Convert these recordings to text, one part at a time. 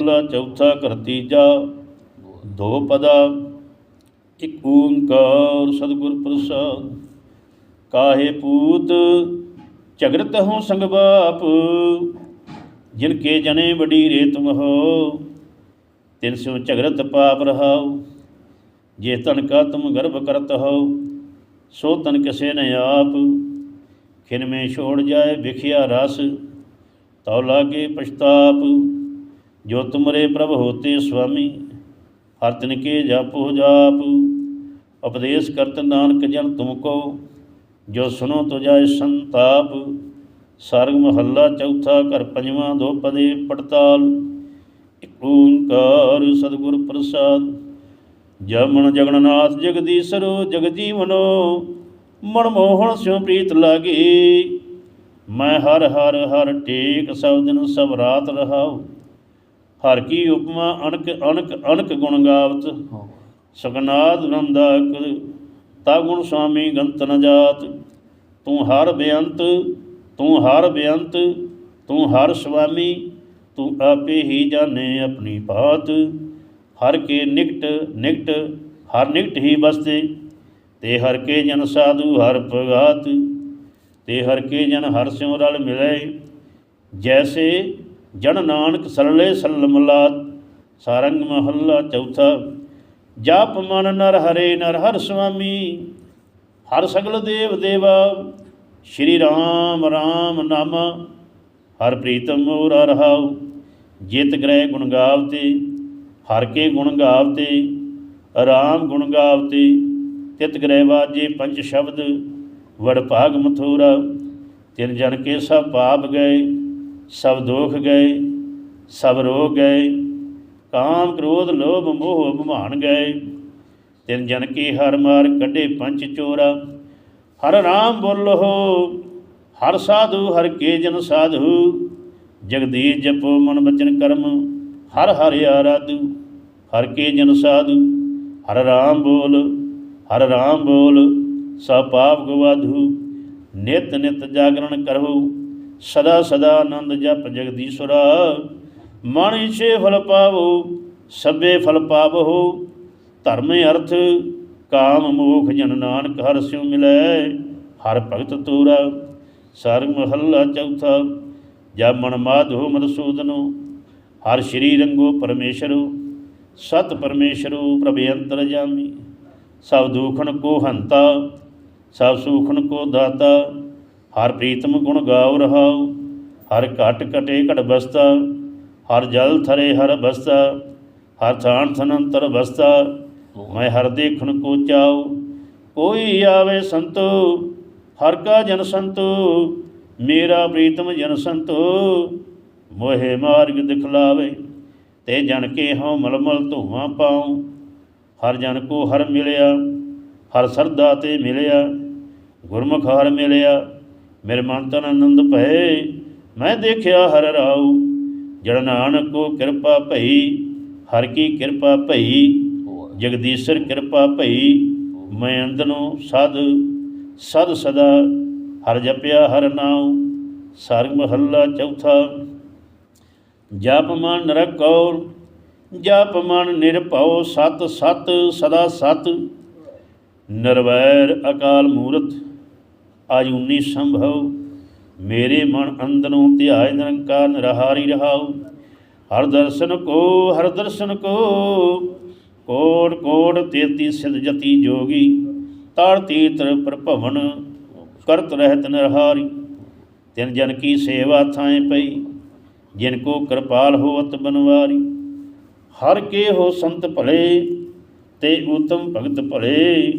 ਲਾ ਚੌਥਾ ਘਰ ਤੀਜਾ, ਦੋ ਪਦਾ, ਇਕ ਓੰਕਾਰ ਸਤਿਗੁਰ ਪ੍ਰਸਾਦ। ਕਾਹੇ ਪੂਤ ਝਗਰਤ ਹੋ ਸੰਗ ਬਾਪ, ਜਿਨ ਕੇ ਜਨੇ ਬੜੀ ਰੇ ਤੁਮ ਹੋ ਤਿਨ ਸੋ ਝਗਰਤ ਪਾਪ ਰਹਾਉ। ਜੇ ਤਨ ਕਾ ਤੁਮ ਗਰਭ ਕਰਤ ਹੋ ਸੋ ਤਨ ਕਿਸੇ ਨੇ ਆਪ। ਖਿਨ ਮੇ ਛੋੜ ਜਾਏ, ਵਿਖਿਆ ਰਸ, ਤਉ ਲਾਗੇ ਪਛਤਾਪ। ਜੋ ਤੁਮਰੇ ਪ੍ਰਭ ਹੋਤੇ ਸੁਆਮੀ ਹਰ ਤਿਨ ਕੇ ਜਾਪੋ ਜਾਪ, ਉਪਦੇਸ਼ ਕਰਤ ਨਾਨਕ ਜਨ ਤੁਮ ਕੋ, ਜੋ ਸੁਨੋ ਤੋ ਜਾਏ ਸੰਤਾਪ, ਸਰਗ ਮਹੱਲਾ ਚੌਥਾ ਘਰ ਪੰਜਵਾਂ ਦੋ ਪਦੇ ਪੜਤਾਲ, ਇਕ ਓੰਕਾਰ ਸਤਿਗੁਰ ਪ੍ਰਸਾਦ, ਜਮਨ ਜਗਨਨਾਥ ਜਗਦੀਸ਼ਰੋ ਜਗਜੀਵਨੋ, ਮਨ ਮੋਹਣ ਸਿਉ ਪ੍ਰੀਤ ਲਾਗੀ, ਮੈਂ ਹਰ ਹਰ ਹਰ ਟੇਕ ਸਭ ਦਿਨ ਸਭ ਰਾਤ ਰਹਾਉ ਹਰ ਕੀ ਉਪਮਾ ਅਨਕ ਅਨਕ ਅਨਕ ਗੁਣ ਗਾਵਤ ਸਗਨਾਦ ਨੰਦਾਕ ਤਾ ਗੁਣ ਸੁਆਮੀ ਗੰਤ ਨ ਜਾਤ। ਤੂੰ ਹਰ ਬੇਅੰਤ ਤੂੰ ਹਰ ਬੇਅੰਤ ਤੂੰ ਹਰ ਸੁਆਮੀ ਤੂੰ ਆਪੇ ਹੀ ਜਾਣੇ ਆਪਣੀ ਬਾਤ। ਹਰ ਕੇ ਨਿਕਟ ਨਿਕਟ ਹਰ ਨਿਕਟ ਹੀ ਬਸਤੇ। ਤੇ ਹਰ ਕੇ ਜਨ ਸਾਧੂ ਹਰ ਭਗਾਤ ਤੇ ਹਰ ਕੇ ਜਨ ਹਰ ਸਿਉ ਰਲ ਮਿਲੇ। ਜੈਸੇ ਜਨ ਨਾਨਕ ਸਲਲੇ ਸਲਮਲਾਤ ਸਾਰੰਗ ਮਹੱਲਾ ਚੌਥਾ, ਜਾਪ ਮਨ ਨਰ ਹਰੇ ਨਰ ਹਰ ਸੁਆਮੀ, ਹਰ ਸਗਲ ਦੇਵ ਦੇਵਾ, ਸ਼੍ਰੀ ਰਾਮ ਰਾਮ ਨਾਮ, ਹਰ ਪ੍ਰੀਤਮ ਮੋਰ ਰਹਾਉ ਜਿਤ ਗ੍ਰਹਿ ਗੁਣ ਗਾਵਤੇ, ਹਰ ਕੇ ਗੁਣ ਗਾਵਤੇ ਰਾਮ ਗੁਣ ਗਾਵਤੇ, ਤਿਤ ਗ੍ਰਹਿ ਵਾਜੇ ਪੰਜ ਸ਼ਬਦ ਵੜ ਭਾਗ ਮਥੁਰਾ, ਤਿਨ ਜਨ ਕੇ ਸਭ ਪਾਪ ਗਏ ਸਭ ਦੋਖ ਗਏ, ਸਭ ਰੋਗ ਗਏ, ਕਾਮ ਕ੍ਰੋਧ ਲੋਭ ਮੋਹ ਭਮਾਨ ਗਏ। ਤਿਨ ਜਨ ਕੀ ਹਰ ਮਾਰ ਕੱਢੇ ਪੰਜ ਚੋਰਾ, ਹਰ ਰਾਮ ਬੋਲੋ ਹਰ ਸਾਧੂ ਹਰ ਕੇ ਜਨ ਸਾਧੂ। ਜਗਦੀਸ਼ ਜਪੋ ਮਨ ਬਚਨ ਕਰਮ, ਹਰ ਹਰਿ ਆਰਾਧੂ, ਹਰ ਕੇ ਜਨ ਸਾਧੂ, ਹਰ ਰਾਮ ਬੋਲ, ਹਰ ਰਾਮ ਬੋਲ, ਸਭ ਪਾਪ ਗਵਾਧੂ, ਨਿਤ ਨਿਤ ਜਾਗਰਣ ਕਰਹੁ। ਸਦਾ ਸਦਾ ਆਨੰਦ ਜਪ ਜਗਦੀਸ਼ਰਾ ਮਨ ਇਛੇ ਫਲ ਪਾਵੋ, ਸਭੇ ਫਲ ਪਾਵੋ। ਧਰਮ ਅਰਥ, ਕਾਮ ਮੋਖ ਜਨ ਨਾਨਕ ਹਰ ਸਿਉ ਮਿਲੈ, ਹਰ ਭਗਤ ਤੂਰਾ। ਸਰ ਮਹੱਲਾ ਚੌਥਾ, ਜਬ ਮਨ ਮਾਧੋ ਮਦਸੂਦਨੋ ਹਰ ਸ਼੍ਰੀ ਰੰਗੋ ਪਰਮੇਸ਼ਰੋ। ਸਤ ਪਰਮੇਸ਼ਰੋ ਪ੍ਰਭ ਅੰਤਰ ਜਾਮੀ, ਸਭ ਦੁਖਨ ਕੋ ਹੰਤਾ, ਸਭ ਸੁਖਣ ਕੋ ਦਾਤਾ। ਹਰ ਪ੍ਰੀਤਮ ਗੁਣ ਗਾਉ ਰਹਾਉ, ਹਰ ਘਟ ਕਟੇ ਘਟ ਬਸਤਾ, ਹਰ ਜਲ ਥਰੇ ਹਰ ਬਸਤਾ, ਹਰ ਥਾਨ ਥਨੰਤਰ ਬਸਤਾ, ਮੈਂ ਹਰ ਦੇਖਣ ਕੋ ਚਾਉ, ਕੋਈ ਆਵੇ ਸੰਤੋ, ਹਰ ਕਾ ਜਨ ਸੰਤੋ, ਮੇਰਾ ਪ੍ਰੀਤਮ ਜਨ ਸੰਤੋ, ਮੋਹਿ ਮਾਰਗ ਦਿਖਲਾਵੇ, ਤੇ ਜਨ ਕੇ ਹਉ ਮਲਮਲ ਧੂਆਂ ਪਾਉ, ਹਰ ਜਨ ਕੋ ਹਰ ਮਿਲਿਆ, ਹਰ ਸਰਦਾ ਤੇ ਮਿਲਿਆ, ਗੁਰਮੁਖ ਹਰ ਮਿਲਿਆ ਮੇਰੇ ਮਨ ਤਨ ਆਨੰਦ ਭਏ। ਮੈਂ ਦੇਖਿਆ ਹਰ ਰਾਉ, ਜੜ ਨਾਨਕ ਕੋ ਕਿਰਪਾ ਭਈ, ਹਰ ਕੀ ਕਿਰਪਾ ਭਈ, ਜਗਦੀਸ਼ਰ ਕਿਰਪਾ ਭਈ, ਮੈਂ ਅੰਦਨੋਂ ਸਦ ਸਦ ਸਦਾ ਹਰ ਜਪਿਆ ਹਰ ਨਾਉ, ਸਰਗ ਮਹੱਲਾ ਚੌਥਾ। ਜਪ ਮਨ ਨਰਕੌਰ ਜਪ ਮਨ ਨਿਰਭਉ ਸਤ ਸਤ ਸਦਾ ਸਤ। ਨਿਰਵੈਰ ਅਕਾਲ ਮੂਰਤ ਆਯੂਨੀ ਸੰਭਵ। ਮੇਰੇ ਮਨ ਅੰਦਰੋਂ ਧਿਆਇ ਨਿਰੰਕਾਰ ਨਿਰਹਾਰੀ ਰਹਾਉ। ਹਰ ਦਰਸ਼ਨ ਕੋ, ਹਰ ਦਰਸ਼ਨ ਕੋ। ਕੋਟ ਕੋਟ ਤੇਤੀ ਸਿਧ ਜਤੀ ਜੋਗੀ। ਤਾੜ ਤੀਤਰ ਪ੍ਰਭਵਨ, ਕਰਤ ਰਹਿਤ ਨਿਰਹਾਰੀ। ਤਿਨ ਜਨ ਕੀ ਸੇਵਾ ਥਾਏ ਪਈ, ਜਿਨ ਕੋ ਕਿਰਪਾਲ ਹੋਵਤ ਬਨਵਾਰੀ। ਹਰ ਕੇ ਹੋ ਸੰਤ ਭਲੇ, ਤੇ ਉਤਮ ਭਗਤ ਭਲੇ।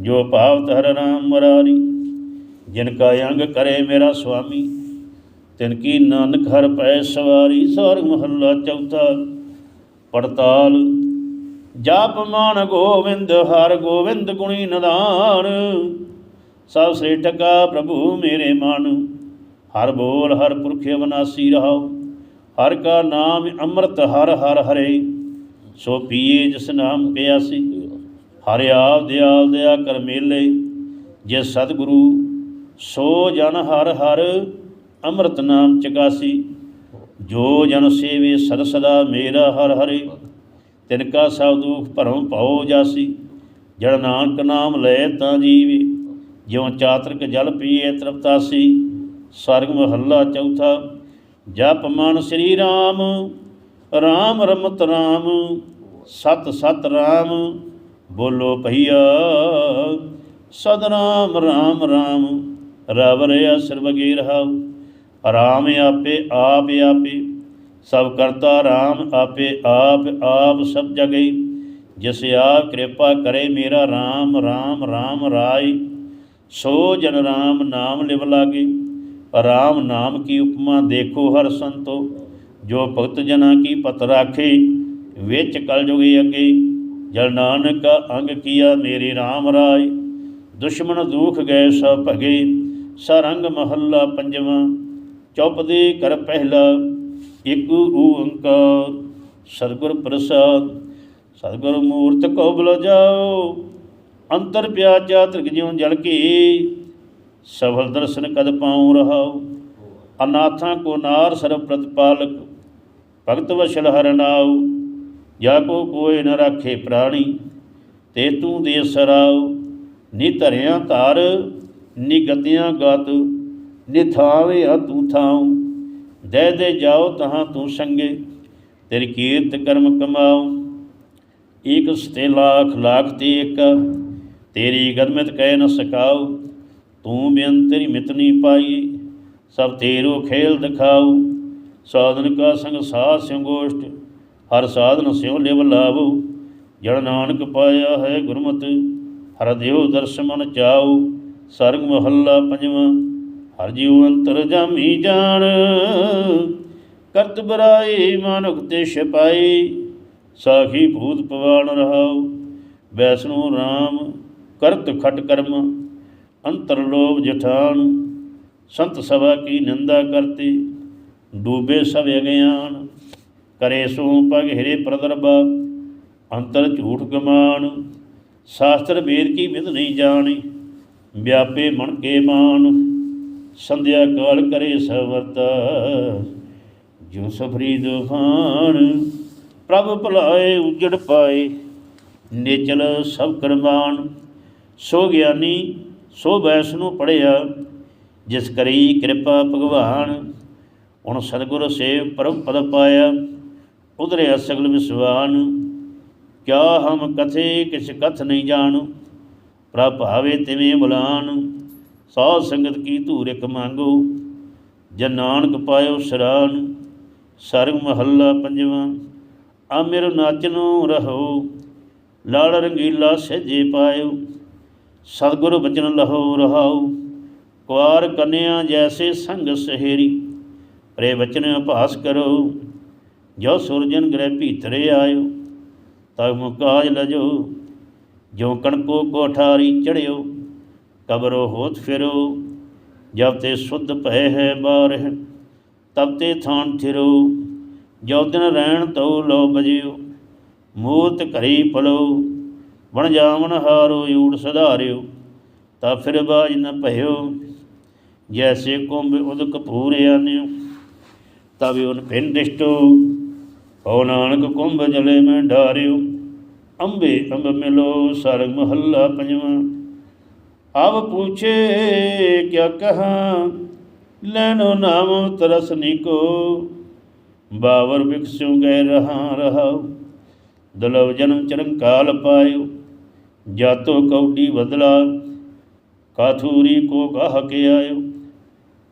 ਜੋ ਭਾਵਤ ਹਰ ਰਾਮ ਮਰਾਰੀ। ਜਿਨ ਕਾ ਅੰਗ ਕਰੇ ਮੇਰਾ ਸੁਆਮੀ, ਤਿਨ ਕੀ ਨਾਨਕ ਹਰ ਪੈ ਸਵਾਰੀ, ਸਵਰਗ ਮਹੱਲਾ ਚੌਥਾ, ਪੜਤਾਲ, ਜਾਪ ਮਾਨ ਗੋਵਿੰਦ, ਹਰ ਗੋਵਿੰਦ ਗੁਣੀ ਨਦਾਨ ਸਭ ਸੇ ਟਕਾ ਪ੍ਰਭੂ ਮੇਰੇ ਮਨ, ਹਰ ਬੋਲ ਹਰ ਪੁਰਖੇ ਅਵਨਾਸੀ ਰਹਾਉ, ਹਰ ਕਾ ਨਾਮ ਅੰਮ੍ਰਿਤ ਹਰ ਹਰ ਹਰੇ, ਸੋ ਪੀਏ ਜਿਸ ਨਾਮ ਪਿਆਸੀ ਹਰ ਆਪ ਦਿਆਲ ਦਇਆ ਕਰ ਮੇਲੇ, ਜੇ ਸਤਿਗੁਰੂ ਸੋ ਜਨ ਹਰ ਹਰ ਅੰਮ੍ਰਿਤ ਨਾਮ ਚਕਾਸੀ, ਜੋ ਜਨ ਸੇਵੇ ਸਦ ਸਦਾ ਮੇਰਾ ਹਰ ਹਰੇ। ਤਿਨ ਕਾ ਸਭ ਦੁਖ ਭਰਮ ਭਉ ਜਾਸੀ ਜੜ ਨਾਨਕ ਨਾਮ ਲੈ ਤਾਂ ਜੀਵੇ। ਜਿਉ ਚਾਤਰਕ ਜਲ ਪੀਏ ਤ੍ਰਿਪਤਾਸੀ ਸਰਗ ਮਹੱਲਾ ਚੌਥਾ, ਜਪ ਮਨ ਸ੍ਰੀ ਰਾਮ ਰਾਮ ਰਮਤ ਰਾਮ, ਸਤ ਸਤ ਰਾਮ, ਬੋਲੋ ਭਈਆ, ਸਦ ਰਾਮ ਰਾਮ ਰਾਮ। ਰਵ ਰਿਆ ਸਰਬਗੀ ਰਹਾਉ ਆਰਾਮ ਆਪੇ, ਆਪ ਆਪੇ। ਸਭ ਕਰਤਾ ਰਾਮ, ਆਪੇ ਆਪ ਆਪ ਸਭ ਜਗਈ ਜਿਸ ਆਪ ਕਿਰਪਾ ਕਰੇ ਮੇਰਾ ਰਾਮ ਰਾਮ ਰਾਮ ਰਾਈ ਸੋ ਜਨ ਰਾਮ ਨਾਮ ਲਿਵ ਲਾਗੇ। ਰਾਮ ਨਾਮ ਕੀ ਉਪਮਾ ਦੇਖੋ ਹਰ ਸੰਤੋ। ਜੋ ਭਗਤ ਜਨਾ ਕੀ ਪਤ ਰਾਖੇ, ਵਿੱਚ ਕਲ ਜੁਗੇ ਅੱਗੇ। ਜਲ ਨਾਨਕ ਅੰਗ ਕੀਆ ਮੇਰੇ ਰਾਮ ਰਾਏ। ਦੁਸ਼ਮਣ ਦੁਖ ਗਏ ਸਭ ਭਗੇ। ਸਰੰਗ ਮਹੱਲਾ ਪੰਜਵਾਂ ਚੌਪਦੇ ਕਰ ਪਹਿਲਾ, ਇੱਕ ਓੰਕਾਰ। ਸਤਿਗੁਰ ਪ੍ਰਸਾਦ, ਸਤਿਗੁਰ ਮੂਰਤ ਕੋ ਬਲ ਜਾਓ, ਅੰਤਰ ਪਿਆਚਾ ਤ੍ਰਿਗ ਜਿਉ ਜਲ ਕੀ, ਸਫਲ ਦਰਸ਼ਨ ਕਦ ਪਾਉ ਰਹਾਉ ਅਨਾਥਾਂ ਕੋ ਨਾਰ ਸਰਬ ਪ੍ਰਤਪਾਲਕ, ਭਗਤ ਵਸ਼ਲ ਹਰ ਨਾਉ। ਜਾ ਕੋ ਕੋਇ ਨ ਰਾਖੇ ਪ੍ਰਾਣੀ, ਤੇ ਤੂੰ ਦੇ ਸਰਾਉ। ਨੀ ਧਰਿਆ ਧਾਰ ਨੀ ਗਤਿਆਂ ਗਤ, ਨੀ ਥਾਵੇ ਆ ਤੂੰ ਥਾਉ। ਦੇ ਦੇ ਜਾਓ ਤਹਾਂ ਤੂੰ ਸੰਗੇ, ਤੇਰੀ ਕੀਰਤ ਕਰਮ ਕਮਾਉ। ਏਕ ਸਤੇ ਲੱਖ ਲੱਖ ਤੇ ਇੱਕ ਤੇਰੀ ਗਦਮਤ ਕਹਿ ਨ ਸਕਾਉ। ਤੂੰ ਬਿਨ ਤੇਰੀ ਮਿਤਨੀ ਪਾਈ, ਸਭ ਤੇਰੋ ਖੇਲ ਦਿਖਾਉ। ਸਾਧਨ ਕਾ ਸੰਗ ਸਾਧ ਸੰਗੋਸ਼ਟ ਹਰ ਸਾਧਨ ਸਿਉ ਲਿਵ ਲਾਵੋ। ਜੜ ਨਾਨਕ ਪਾਇਆ ਹੈ ਗੁਰਮਤਿ, ਹਰ ਦਿਓ ਦਰਸ਼ਨ ਮਨ ਚਾਉ। ਸਰਗ ਮਹੱਲਾ ਪੰਜਵਾਂ, ਹਰ ਜੀਉ ਅੰਤਰ ਜਾਮੀ ਜਾਣ। ਕਰਤ ਬਰਾਏ ਮਾਨੁਖ ਤੇ ਛਪਾਈ ਸਾਖੀ ਭੂਤ ਪਵਾਨ ਰਹਾਉ। ਵੈਸਨੂ RAM ਕਰਤ ਖਟ ਕਰਮ, ਅੰਤਰ ਲੋਭ ਜਠਾਨ ਸੰਤ ਸਭਾ ਕੀ ਨਿੰਦਾ ਕਰਤੇ, ਡੂਬੇ ਸਭ ਅਗਿਆਨ। ਕਰੇ ਸੋ ਪਗ ਹਿਰੇ ਪ੍ਰਦਰਬਾ, ਅੰਤਰ ਝੂਠ ਗਮਾਨ ਸ਼ਾਸਤਰ ਵੇਦ ਕੀ ਵਿਦ ਨਹੀਂ ਜਾਣੀ। ਵਿਆਪੇ ਮਨ ਕੇ ਮਾਨ ਸੰਧਿਆ ਕਾਲ ਕਰੇ ਸਵਰਤਾ। ਜੋ ਸਫਰੀ ਦੁਖਾਨ, ਪ੍ਰਭ ਭਲਾਏ ਉਜੜ ਪਾਏ। ਨੇਚਲ ਸਭ ਕਰਮਾਨ, ਸੋ ਗਿਆਨੀ, ਸੋ ਬੈਸ ਨੂੰ ਪੜਿਆ ਜਿਸ ਕਰੀ ਕਿਰਪਾ ਭਗਵਾਨ, ਹੁਣ ਸਤਿਗੁਰ ਸੇਵ ਪਰਮ ਪਦ ਪਾਇਆ। ਉਧਰੇ ਸਗਲ ਵਿਸਵਾਨ, ਕਿਆ ਹਮ ਕਥੇ ਕਿਛ ਕਥ ਨਹੀਂ ਜਾਣੂ। ਪ੍ਰਭ ਭਾਵੇ ਤਿਵੇਂ ਬੁਲਾਨ ਸਾਧ ਸੰਗਤ ਕੀ ਧੂਰ ਇੱਕ ਮੰਗੋ, ਜਨ ਨਾਨਕ ਪਾਇਓ ਸਰਾਨ, ਸਰਗ ਮਹੱਲਾ ਪੰਜਵਾਂ, ਅਮਿਰ ਨਾਚਨੋ ਰਹੋ, ਲਾਲ ਰੰਗੀਲਾ ਸਹਿਜੇ ਪਾਇਓ, ਸਤਿਗੁਰ ਬਚਨ ਲਹੋ ਰਹਾਉ ਕੁਆਰ ਕੰਨਿਆ ਜੈਸੇ ਸੰਗ ਸਹੇਰੀ ਪ੍ਰੇ ਬਚਨ ਅਭਾਸ ਕਰੋ, ਜੋ ਸੁਰਜਨ ਗ੍ਰਹਿ ਭੀਤਰੇ ਆਇਓ ਤਗ ਮੁਕਾਜ ਲਜੋ ਜੋ ਕਣਕੋ ਕੋਠਾਰੀ ਚੜਿਓ, ਕਬਰੋ ਹੋਤ ਫਿਰੋ, ਜਬ ਤੇ ਸੁਧ ਭੈ ਹੈ ਬਾਰਹ ਤਬ ਤੇ ਥਾਨ ਥਿਰੋ। ਜੋ ਦਿਨ ਰਹਿਣ ਤਉ ਲੋ ਬਜਿਓ ਮੂਤ ਘਰੀ ਪਲੋ ਬਣ ਜਾਵਨ ਹਾਰੋ ਊੜ ਸਧਾਰਿਓ, ਤਾ ਫਿਰ ਬਾਜ ਨ ਭਇਓ। ਜੈਸੇ ਕੁੰਭ ਉਦ ਪੂਰੇ ਆਨਿਓ, ਤਬ ਉਨ ਪਿੰਡ ਦਿਸ਼ਟੋ ਓ ਨਾਨਕ ਕੁੰਭ ਜਲੇ ਮੈਂ ਡਾਰਿਓ। ਅੰਬੇ ਅੰਬ ਮਿਲੋ ਸਰਗ ਮਹੱਲਾ ਪੰਜਵਾਂ। ਆਵ ਪੁੱਛੇ, ਕਿਆ ਕਹਾ? ਲੈਣੋ ਨਾਮ ਤਰਸ ਨਿਕੋ ਬਾਵਰ ਵਿਖਸਿਉ ਗਏ ਰਹਾ ਰਹਾਉ ਦਲਵ ਜਨਮ ਚਰਨ ਕਾਲ ਪਾਇਓ। ਜਾਤੋ ਕੌਡੀ ਬਦਲਾ। ਕਾਥੂਰੀ ਕੋ ਗਾਹ ਕੇ ਆਇਓ।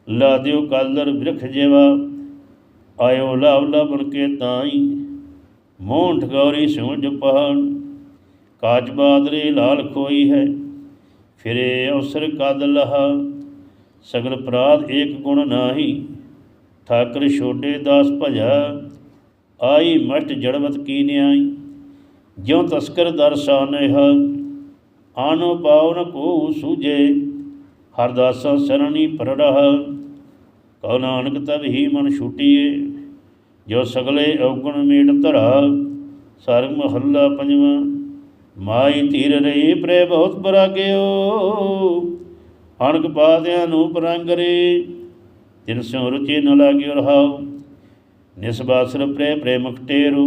ਲਾ ਦਿਓ ਕਾਲਰ ਬ੍ਰਿਖ ਜੇਵਾ। ਆਇਓ ਲਾਵ ਲਬਨ ਕੇ ਤਾਈ। ਮੋਹਨ ਠਗੌਰੀ ਸਿਉ ਜਪਾਨ ਕਾਜ ਬਾਦਰੇ ਲਾਲ ਖੋਈ ਹੈ, ਫਿਰੇ ਅਵਸਰ ਕਦ ਲਹਾ। ਸਗਲ ਪ੍ਰਾਦ ਏਕ ਗੁਣ ਨਾਹੀ, ਠਾਕਰ ਛੋਡੇ ਦਾਸ ਭਜਾ। ਆਈ ਮਟ ਜੜਵਤ ਕੀ ਨਿਆਈ, ਜਿਉ ਤਸਕਰ ਦਰਸਾਨਿਹ ਆਨੋ ਪਾਵਨ ਕੋ ਸੂਜੇ ਹਰ ਦਾਸਾ ਸਰਣੀ ਪਰੜਹ। ਕਉ ਨਾਨਕ ਤਬ ਹੀ ਮਨ ਛੁਟੀਏ, ਜੋ ਸਗਲੇ ਔਗਣ ਮੇਟ ਧਰਾ। ਸਰਗ ਮਹੱਲਾ ਪੰਜਵਾਂ ਮਾਈ ਧੀਰ ਰਹੀ ਪ੍ਰੇ ਬਹੁਤ ਬਰਾਗਿਓ ਅਣਕ ਪਾਦਿਆਂ ਨੂੰ ਪਰੰਗ ਰੇ ਤਿਨ ਸਿਉ ਰੁਚੀ ਨ ਲਾਗਿਓ ਰਹਾਉ ਨਿਸਬਾਸਰ ਪ੍ਰੇ ਪ੍ਰੇਮਕ ਟੇਰੂ,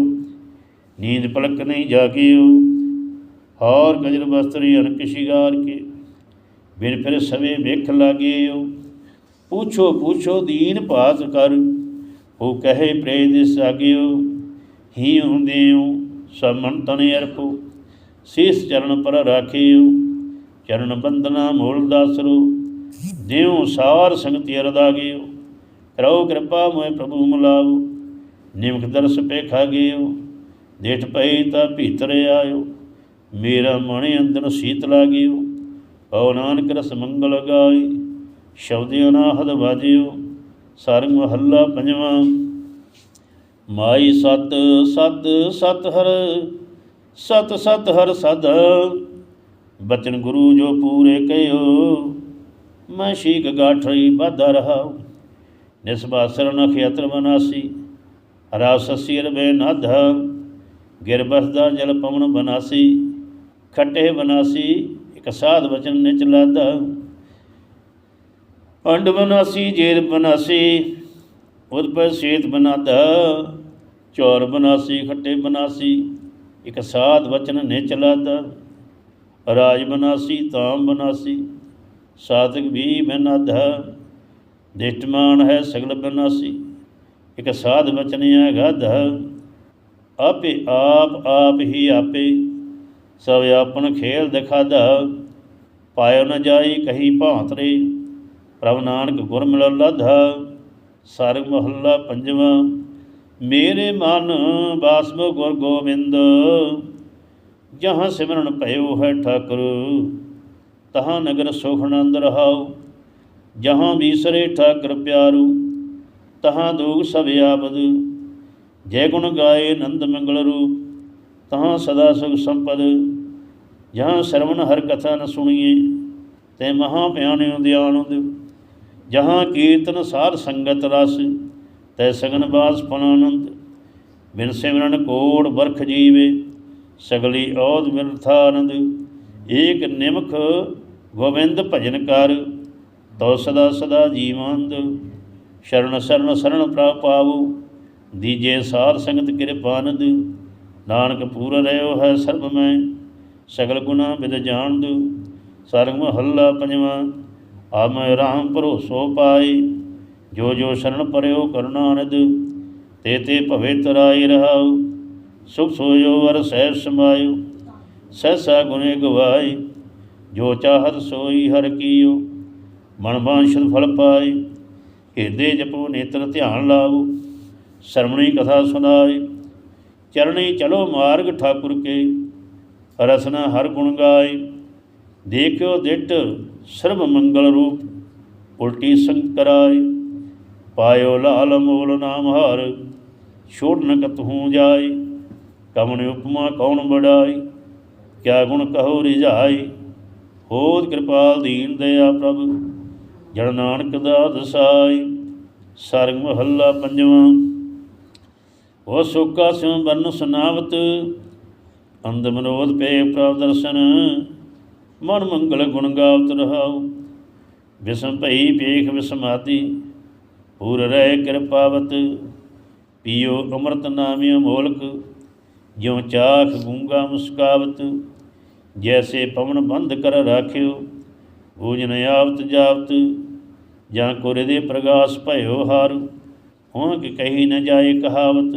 ਨੀਂਦ ਪਲਕ ਨਹੀਂ ਜਾਗਿਓ। ਹਾਰ ਗਜਰ ਬਸਤਰੀ ਅਨਕ ਸ਼ਿਗਾਰ ਕੇ, ਬਿਨ ਫਿਰ ਸਵੇ ਵੇਖ ਲਾਗਿਓ। ਪੂਛੋ ਪੂਛੋ ਦੀਨ ਭਾਤ ਕਰ, ਉਹ ਕਹੇ ਪ੍ਰੇ ਦਿਸ ਆਗਿਓ ਹੀ ਹੁੰਦੇ ਹੁੰਦਿਓ ਸਮਨ ਤਨ ਅਰਪੋ। ਸੀਸ ਚਰਨ ਪਰ ਰਾਖਿਓ, ਚਰਨ ਬੰਦਨਾ ਮੋਲ ਦਾਸਰੋ, ਦਿਉ ਸਾਰ ਸੰਗਤੀ ਅਰਦਾਗਿਓ। ਕਰੋ ਕਿਰਪਾ ਮੋਏ ਪ੍ਰਭੂ ਮੁਲਾਵ ਨਿਮਕ ਦਰਸ ਪੇਖਾ ਗਿਓ, ਦੇਠ ਪਈ ਤਾਂ ਭੀਤਰ ਆਇਓ। ਮੇਰਾ ਮਨ ਅੰਦਰ ਸੀਤ ਲਾਗਿਓ ਕਉ ਨਾਨਕ ਰਸ ਮੰਗਲ ਗਾਈ। ਸ਼ਬਦਿਓ ਨਾ ਹਦ ਵਾਜਿਓ ਸਰਗ ਮਹੱਲਾ ਪੰਜਵਾਂ। ਮਾਈ ਸਤ ਸਤ ਸਤ ਹਰ ਸਤ ਸਤ ਹਰ ਸਦ ਬਚਨ ਗੁਰੂ ਜੋ ਪੂਰੇ ਕਹਿਓ ਮੈਂ ਸ਼ੀਕ ਗਾਠਰੀ ਬਾਧਾ ਰਹਾ ਨਿਸਬਾਸਰ ਨਖ ਯਤਰ ਬਨਾਸੀ ਰਾਸ ਸਿਰ ਬੇ ਨਧ। ਗਿਰ ਬਸਦਾ ਜਲ ਪਵਨ ਬਨਾਸੀ, ਖੱਟੇ ਬਨਾਸੀ, ਇਕ ਸਾਧ ਵਚਨ ਨਿਚ ਲਾਦਾ ਪੰਡ ਬਨਾਸੀ, ਜੇਰ ਬਨਾਸੀ ਉਦਪੈ ਸੇਤ ਬਨਾਦਾ ਚੌਰ ਬਨਾਸੀ, ਖੱਟੇ ਬਨਾਸੀ ਇਕ ਸਾਧ ਵਚਨ ਨਿਚ ਲਾਦਾ ਰਾਜ ਬਨਾਸੀ ਤਾਮ ਬਨਾਸੀ, ਸਾਧਕ ਵੀ ਬਨਾਦਾ ਦਿਸ਼ਟਮਾਨ ਹੈ ਸਗਲ ਬਨਾਸੀ, ਇਕ ਸਾਧ ਬਚਨਿਆ ਗਧ, ਆਪੇ ਆਪ ਆਪ ਹੀ ਆਪੇ, ਸਭ ਆਪਨ ਖੇਲ ਦਿਖਾਦਾ, ਪਾਇਓ ਨ ਜਾਈ ਕਹੀ ਭਾਂਤਰੇ ਪ੍ਰਭ ਨਾਨਕ ਗੁਰ ਮਿਲ ਲਾਧਾ, ਸਰਗ ਮਹੱਲਾ ਪੰਜਵਾਂ ਮੇਰੇ ਮਨ ਬਾਸਮ ਗੁਰ ਗੋਬਿੰਦ, ਜਹਾਂ ਸਿਮਰਨ ਭਇਓ ਹੈ ਠਾਕੁਰ, ਤਹਾਂ ਨਗਰ ਸੁਖਨੰਦ ਰਹਾਉ, ਜਹਾਂ ਬੀਸਰੇ ਠਾਕੁਰ ਪਿਆਰੂ, ਤਹਾਂ ਦੋਗ ਸਭ ਆਬਦ ਜੈ ਗੁਣ ਗਾਏ ਨੰਦ ਮੰਗਲ ਰੂਪ, ਤਹਾਂ ਸਦਾ ਸੁਖ ਸੰਪਦ, ਜਹਾਂ ਸਰਵਨ ਹਰ ਕਥਾ ਨ ਸੁਣੀਏ, ਤੇ ਮਹਾ ਭਿਆਨਿ ਦਿਆਨੰਦ, ਜਹਾਂ ਕੀਰਤਨ ਸਾਰ ਸੰਗਤ ਰਸ ਤੈ ਸਗਨ ਬਾਸ ਪਨਾਨੰਦ ਬਿਨ ਸਿਮਰਨ ਕੋੜ ਬਰਖ ਜੀਵੇ, ਸਗਲੀ ਔਦ ਮਿਲਥਾ ਆਨੰਦ, ਏਕ ਨਿਮਖ ਗੋਬਿੰਦ ਭਜਨ ਕਰ ਤੋ ਸਦਾ ਸਦਾ ਜੀਵੰਦ ਸ਼ਰਨ ਸਰਨ ਸ਼ਰਨ ਪ੍ਰਭ ਪਾਵੋ, ਦੀਜੇ ਸਾਰ ਸੰਗਤ ਕਿਰਪਾਨਦ ਨਾਨਕ ਪੂਰ ਰਹਿਓ ਹੈ ਸਰਬ ਮੈਂ, ਸਗਲ ਗੁਨਾ ਬਿਦ ਜਾਣਦ, ਸਰਗ ਮਹੱਲਾ ਪੰਜਵਾਂ, ਆਮੈ ਰਾਮ ਭਰੋਸੋ ਪਾਈ ਜੋ ਜੋ ਸ਼ਰਨ ਪਰਿਓ ਕਰੁਣਾ ਅਨੰਦ ਤੇ ਤੇ ਭਵੇ ਤਰਾਈ ਰਹਾਉ। ਸੁਖ ਸੋਇਓ ਵਰ ਸਹਿ ਸਮਾਇਓ, ਸਹਸਾ ਗੁਨੇ ਗਵਾਈ। ਜੋ ਚਾਹਤ ਸੋਈ ਹਰ ਕੀਓ, ਮਨ ਬਾਂਛਤ ਫਲ ਪਾਈ। ਹਿਰਦੇ ਜਪੋ ਨੇਤਰ ਧਿਆਨ ਲਾਵੋ ਸਰਮਣੀ ਕਥਾ ਸੁਨਾਈ ਚਰਣੀ ਚਲੋ ਮਾਰਗ ਠਾਕੁਰ ਕੇ, ਰਸਨਾ ਹਰ ਗੁਣ ਗਾਏ ਦੇਖਿਓ ਦਿਟ ਸਰਬ ਮੰਗਲ ਰੂਪ, ਉਲਟੀ ਸੰਕਰਾਏ ਪਾਇਓ ਲਾਲ ਮੂਲ ਨਾਮ ਹਰ ਛੋੜ ਨ ਕਤਹੂ ਜਾਏ ਕਮਨ ਉਪਮਾ ਕੌਣ ਬੜਾਈ ਕਿਆ ਗੁਣ ਕਹੋ ਰਿਝਾਈ, ਹੋਦ ਕਿਰਪਾਲ ਦੀਨ ਦਇਆ ਪ੍ਰਭ, ਜਨ ਨਾਨਕ ਦਾ ਦਸਾਈ, ਸਰਗ ਮਹੱਲਾ ਪੰਜਵਾਂ। ਉਹ ਸੁਕਾ ਸਿਉ ਬਰਨ ਸੁਨਾਵਤ ਅੰਦ ਮਨੋਦ ਪੇ ਪ੍ਰਭ ਦਰਸ਼ਨ, ਮਨ ਮੰਗਲ ਗੁਣ ਗਾਵਤ ਰਹਾਉ, ਵਿਸਮ ਭਈ ਵੇਖ ਵਿਸਮਾਦੀ ਪੂਰ ਰਹਿ ਕਿਰਪਾਵਤ ਪੀਓ ਅੰਮ੍ਰਿਤ ਨਾਮਿ ਅਮੋਲਕ ਜਿਉ ਚਾਖ ਗੂੰਗਾ ਮੁਸਕਾਵਤ, ਜੈਸੇ ਪਵਨ ਬੰਧ ਕਰ ਰਾਖਿਓ ਬੂਝਨ ਆਵਤ ਜਾਵਤ, ਜਾਂ ਕੋਰੇ ਦੇ ਪ੍ਰਗਾਸ ਭਇਓ ਹਾਰ, ਹੋਂ ਕਿ ਕਹੀ ਨ ਜਾਏ ਕਹਾਵਤ,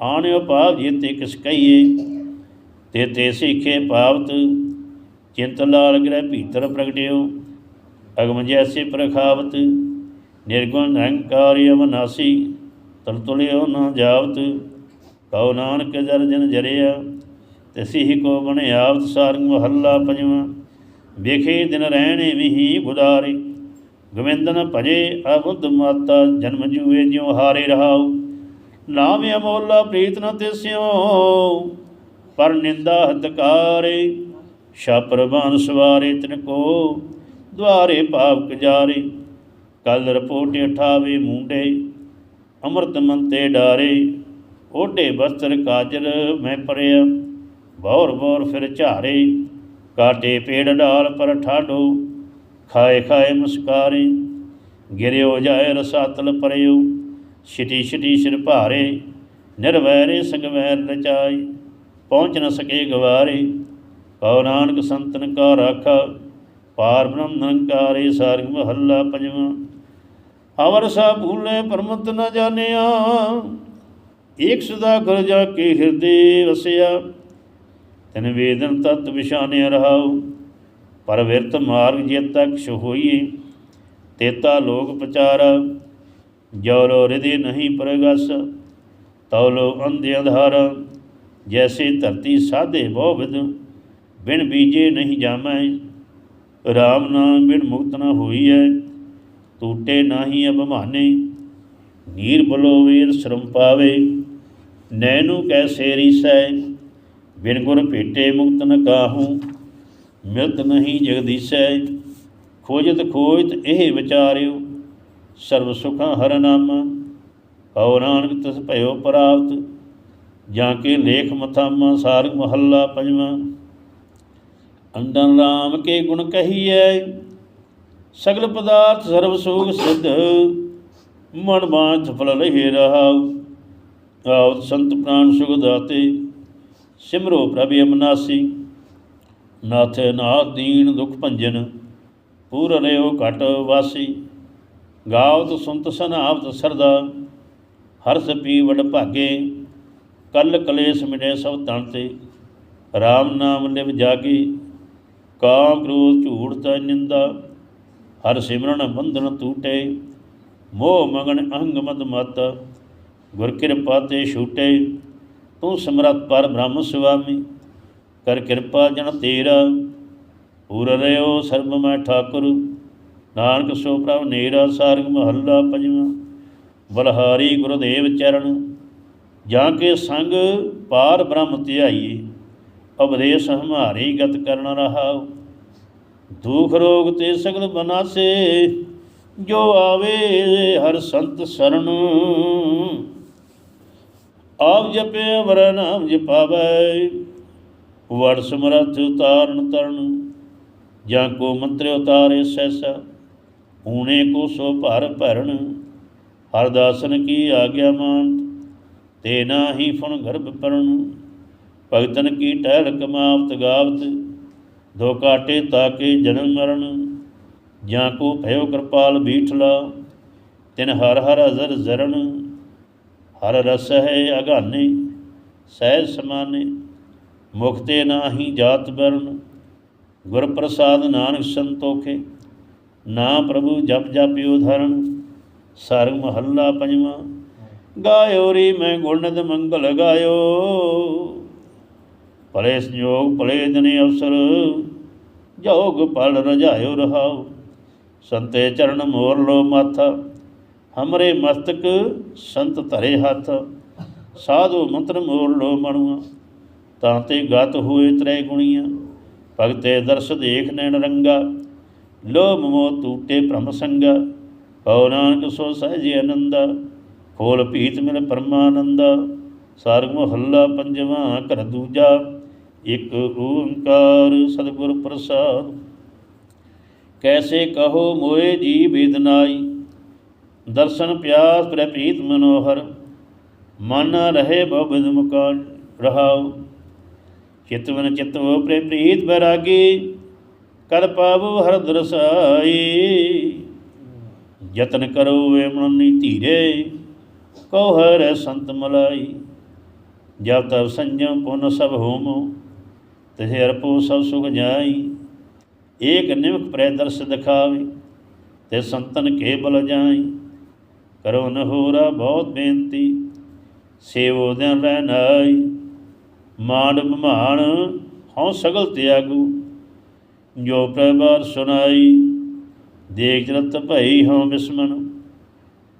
ਆਣਿਓ ਭਾਵ ਜੀਤੇ ਕਿਸ ਕਹੀਏ, ਤੇ ਤੇ ਸਿੱਖੇ ਪਾਵਤ ਚਿੰਤ ਲਾਲ ਗ੍ਰਹਿ ਭੀਤਰ ਪ੍ਰਗਟਿਓ, ਅਗਮ ਜੈਸੇ ਪ੍ਰਖਾਵਤ ਨਿਰਗੁਣ ਨਿਰੰਕਾਰਿ ਅਵਨਾਸੀ ਤਲ ਤੁਲਿਓ ਨਾ ਜਾਵਤ, ਕਉ ਨਾਨਕ ਜਰ ਜਨ ਜਰਿਆ, ਤੇ ਸਿਹ ਕੋ ਬਣੇ ਆਵਤ ਸਾਰੰਗ ਮਹੱਲਾ ਪੰਜਵਾਂ, ਵੇਖੇ ਦਿਨ ਰਹਿਣੇ ਵਿਹੀ ਗੁਦਾਰੇ ਗੋਵਿੰਦਨ ਭਜੇ ਅਬੁੱਧ ਮਾਤਾ, ਜਨਮ ਜੂਏ ਜਿਉ ਹਾਰੇ ਰਹਾਉ, ਨਾਮ ਅਮੋਲਾ ਪ੍ਰੀਤ ਨ ਤਿਸਿਓ ਪਰ ਨਿੰਦਾ ਹਤਕਾਰੇ ਛਾਪਰ ਬਾਨ ਸਵਾਰੇ ਤਿਨ ਕੋ, ਦੁਆਰੇ ਭਾਵਕ ਜਾਰੇ ਕਲ ਰਪੋਟੇ ਉਠਾਵੇ ਮੁੰਡੇ, ਅੰਮ੍ਰਿਤ ਮੰਤੇ ਡਾਰੇ, ਓਢੇ ਬਸਤਰ ਕਾਜਰ ਮੈਂ ਪਰਿਆ, ਬੌਰ ਬੌਰ ਫਿਰ ਝਾਰੇ, ਕਾਟੇ ਪੇੜ ਡਾਲ ਪਰ ਠਾਡੋ, ਖਾਏ ਖਾਏ ਮੁਸਕਾਰੇ, ਗਿਰਿਓ ਜਾਏ ਰਸਾਤਲ ਪਰਿਓ, ਛਿਟੀ ਛਿਟੀ ਸਿਰ ਭਾਰੇ, ਨਿਰਵੈਰੇ ਸੰਗਵੈਰ ਰਚਾਈ ਪਹੁੰਚ ਨ ਸਕੇ ਗਵਾਰੇ, ਕਉ ਨਾਨਕ ਸੰਤਨ ਕਾ ਰਾਖਾ, ਪਾਰ ਬ੍ਰਹਮ ਨਿਰੰਕਾਰੇ ਸਾਰਗ ਮਹੱਲਾ ਪੰਜਵਾਂ ਅਵਰ ਸਾ ਭੂਲੇ ਪਰਮਤ ਨ ਜਾਣਿਆ। ਏਕ ਸਦਾ ਗੁਰ ਜਾ ਕੇ ਹਿਰਦੇ ਵਸਿਆ। ਤਨ ਵੇਦਨ ਤਤ ਵਿਸ਼ਾਨਿ ਰਹਾਉ। ਪਰ ਵਿਰਤ ਮਾਰਗ ਜੇ ਤੱਕ ਛ ਹੋਈਏ। ਤੇਤਾ ਲੋਕ ਪਚਾਰਾ। ਜੋ ਲੋ ਹਿਰਦੇ ਨਹੀਂ ਪਰਗਸ। ਤਉ ਲੋ ਅੰਧੇ ਅੰਧਾਰਾ। ਜੈਸੇ ਧਰਤੀ ਸਾਧੇ ਬਹੁ ਵਿਦ ਬਿਨ ਬੀਜੇ ਨਹੀਂ ਜਾਮੈ। ਰਾਮ ਨਾਮ ਬਿਨ ਮੁਕਤ ਨਾ ਹੋਈ ਹੈ ਟੂਟੇ ਨਾਹੀ ਅਭਮਾਨੇ ਨੀਰ ਬਲੋ ਵੀਰ ਸ਼ਰਮ ਪਾਵੇ ਨੈਨੂ ਕੈਸੇ ਰੀਸੈ ਬਿਨ ਗੁਰ ਭੇਟੇ ਮੁਕਤ ਨ ਕਾਹੂ, ਮਿਲਤ ਨਹੀਂ ਜਗਦੀਸੈ, ਖੋਜਤ ਖੋਜਤ ਇਹ ਵਿਚਾਰਿਓ, ਸਰਬ ਸੁਖਾਂ ਹਰ ਨਾਮਾ, ਕਉ ਨਾਨਕ ਤਿਸ ਭਇਓ ਪ੍ਰਾਪਤ, ਜਾਂ ਕੇ ਲੇਖ ਮਥਾਮਾ ਸਾਰਗ ਮਹੱਲਾ ਪੰਜਵਾਂ, ਅੰਡਨ ਰਾਮ ਕੇ ਗੁਣ ਕਹੀਐ ਸਗਲ ਪਦਾਰਥ ਸਰਬ ਸੋਗ ਸਿਧ, ਮਨ ਬਾਝ ਫਲ ਰਹੇ ਰਹਾਉ। ਆਉ ਸੰਤ ਪ੍ਰਾਨ ਸੁਖ ਦਾਤੇ, ਸਿਮਰੋ ਪ੍ਰਭ ਅਮਨਾਸੀ ਨਾਥ ਨਾਥ ਦੀਨ ਦੁਖ ਭੰਜਨ, ਪੂਰ ਰਿਓ ਘਟ ਵਾਸੀ। ਗਾਵਤ ਸੁਨਤ ਸਨਾਵਤ ਸਰਦਾ, ਹਰਸ ਪੀ ਵਡ ਭਾਗੇ। ਕਲ ਕਲੇਸ਼ ਮਿਟੇ ਸਭ ਤਨ ਤੇ RAM ਨਾਮ ਲਿਵ ਜਾਗੀ। ਕਾਮ ਕ੍ਰੋਧ ਝੂਠ ਤਾ ਨਿੰਦਾ ਹਰ ਸਿਮਰਨ ਬੰਧਨ ਟੂਟੇ ਮੋਹ ਮਗਨ ਅਹੰਗ ਮਦ ਮਤ, ਗੁਰ ਕਿਰਪਾ ਤੇ ਛੂਟੇ, ਤੂੰ ਸਮਰਤ ਪਰ ਬ੍ਰਹਮ ਸੁਆਮੀ, ਕਰ ਕਿਰਪਾ ਜਨ ਤੇਰਾ, ਪੂਰ ਰਿਓ ਸਰਬ ਮੈਂ ਠਾਕੁਰ, ਨਾਨਕ ਸੋ ਪ੍ਰਭ ਨੇਰਾ ਸਾਰਗ ਮਹੱਲਾ ਪੰਜਵਾਂ, ਬਲਹਾਰੀ ਗੁਰਦੇਵ ਚਰਨ, ਜਾਂ ਕੇ ਸੰਗ ਪਾਰ ਬ੍ਰਹਮ ਧਿਆਈਏ ਉਪਦੇਸ਼ ਹਮਾਰੀ ਗਤ ਕਰਨ ਰਹਾਉ ਦੁਖ ਰੋਗ ਤੇ ਸਗਲ ਬਨਾਸੇ, ਜੋ ਆਵੇ ਹਰ ਸੰਤ ਸਰਣ। ਆਪ ਜਪੇ ਅਮਰ ਨਾਮ ਜਪਾਵੇ ਵੜ ਸਮਰਥ ਉਤਾਰਨ ਤਰਨ। ਜਾਂ ਕੋ ਮੰਤਰ ਉਤਾਰੇ ਸੈਸਾ ਊਣੇ ਕੋ ਸੋ ਭਰ ਭਰਨ। ਹਰਦਾਸਨ ਕੀ ਆਗਿਆ ਮਾਨ, ਤੇ ਨਾਹੀ ਫੁਣ ਗਰਭ ਪਰਨ ਭਗਤਨ ਕੀ ਟਹਿਲ ਕਮਾਵਤ ਗਾਵਤ ਦੋ ਕਾਟੇ ਤਾਕੇ ਜਨਮ ਮਰਨ, ਜਾਂ ਕੋ ਭਇਓ ਕਿਰਪਾਲ ਬੀਠਲਾ। ਤਿਨ ਹਰ ਹਰ ਅਜ਼ਰ ਜ਼ਰਨ, ਹਰ ਰਸ ਹੈ ਅਗਾਨੇ, ਸਹਿਜ ਸਮਾਨੇ ਮੁਖਤੇ ਨਾਹੀ ਜਾਤ ਬਰਨ। ਗੁਰ ਪ੍ਰਸਾਦ ਨਾਨਕ ਸੰਤੋਖੇ, ਨਾ ਪ੍ਰਭੂ ਜਪ ਜਪਿਓ ਧਰਨ। ਸਰਗ ਮਹੱਲਾ ਪੰਜਵਾਂ, ਗਾਇਓ ਰੀ ਮੈਂ ਗੁਣਦ ਮੰਗਲ ਗਾਇਓ। ਭਲੇ ਸੰਯੋਗ ਭਲੇ ਦਿਨੇ ਅਵਸਰ, ਜੋਗ ਪਲ ਰਜਾਇਓ ਰਹਾਉ। ਸੰਤੇ ਚਰਨ ਮੋਰ ਲੋ ਮਾਥਾ, ਹਮਰੇ ਮਸਤਕ ਸੰਤ ਧਰੇ ਹੱਥ। ਸਾਧੂ ਮੰਤਰ ਮੋਰ ਲੋ ਮਣੂਆ, ਤਾਂ ਤੇ ਗਤ ਹੋਏ ਤਰੇ ਗੁਣੀਆਂ। ਭਗਤੇ ਦਰਸ ਦੇਖ ਨੈਣ ਰੰਗਾ, ਲੋਭ ਮੋਹ ਟੂਟੇ ਭ੍ਰਮ ਸੰਗਾ। ਕਉ ਨਾਨਕ ਸੋ ਸਹਿਜ ਆਨੰਦਾ, ਖੋਲ ਭੀਤ ਮਿਲ ਪਰਮਾਨੰਦਾ। ਸਾਰਗ ਮਹੱਲਾ ਪੰਜਵਾਂ ਕਰ ਦੂਜਾ। ਇੱਕ ਓੰਕਾਰ ਸਤਿਗੁਰ ਪ੍ਰਸਾਦ। ਕੈਸੇ ਕਹੋ ਮੋਏ ਜੀ ਬੇਦਨਾਈ ਦਰਸ਼ਨ ਪਿਆਸ ਪ੍ਰਪੀਤ ਮਨੋਹਰ, ਮਨ ਰਹੇ ਬਬਦ ਮੁਕਾਨ ਰਹਾਉ। ਚਿਤਵਨ ਚਿਤਵ ਪ੍ਰਪੀਤ ਬੈਰਾਗੀ, ਕਰ ਪਾਵੋ ਹਰ ਦਰਸਾਈ। ਯਤਨ ਕਰੋ ਵੇ ਮਨਨੀ ਧੀਰੇ, ਕਉ ਹਰ ਸੰਤ ਮਲਾਈ। ਜਬ ਤਬ ਸੰਜਮ ਪੁਨ ਸਭ ਹੋਮੋ ਤਿਹ ਅਰਪੋ ਸਭ ਸੁਖ ਜਾਈ, ਏਕ ਨਿਮਕ ਪ੍ਰੈ ਦਰਸ ਦਿਖਾਵੇ, ਤੇ ਸੰਤਨ ਕੇ ਬਲ ਜਾਈ। ਕਰੋ ਨਹੋਰਾ ਬਹੁਤ ਬੇਨਤੀ, ਸੇਵੋ ਦਿਨ ਰਹਿ ਨਾਈ। ਮਾਨ ਮਹਾਨ ਹਉ ਸਗਲ ਤਿਆਗੂ, ਜੋ ਪ੍ਰਭਾਰ ਸੁਨਾਈ ਦੇਖ ਜਰਤ ਭਈ ਹਉ ਬਿਸਮਨ,